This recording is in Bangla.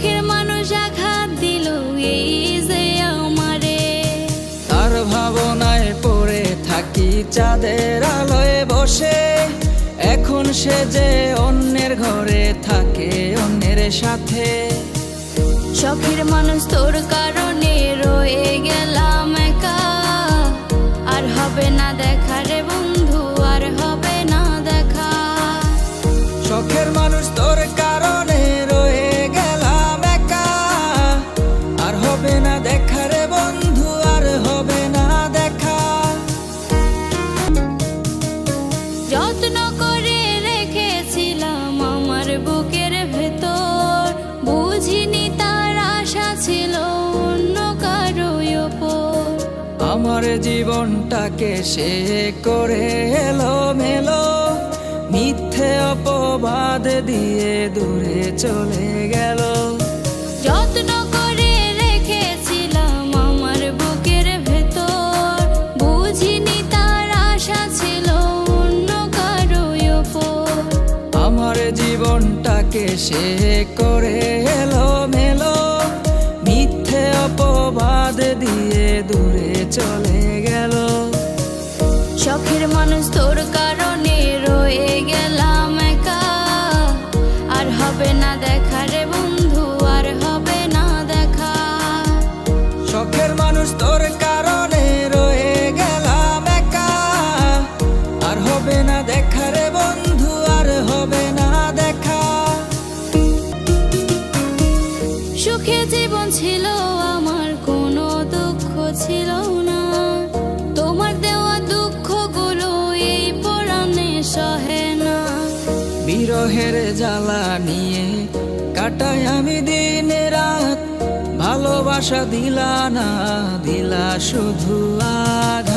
চোখের মানুষ আঘাত দিল এই যে আমারে। তার ভাবনায় পড়ে থাকি চাঁদের আলোয় বসে। এখন সে যে অন্যের ঘরে থাকে অন্যের সাথে। শখের মানুষ তোর কারণে রয়ে গেলাম একা। আর হবে না দেখা বুকের ভেতর। বুঝিনি তার আশা ছিল অন্য কারও আমার জীবনটাকে সে করে এলো মেলো, মিথ্যে অপবাদ দিয়ে দূরে চলে জীবনটাকে সে করে ছিল, আমার কোনো দুঃখ ছিল না। তোমার দেওয়া দুঃখগুলো এই পরাণে সহে বিরহের জ্বালা নিয়ে কাটাই আমি দিন রাত। ভালোবাসা দিলা না, দিলা শুধু আঘাত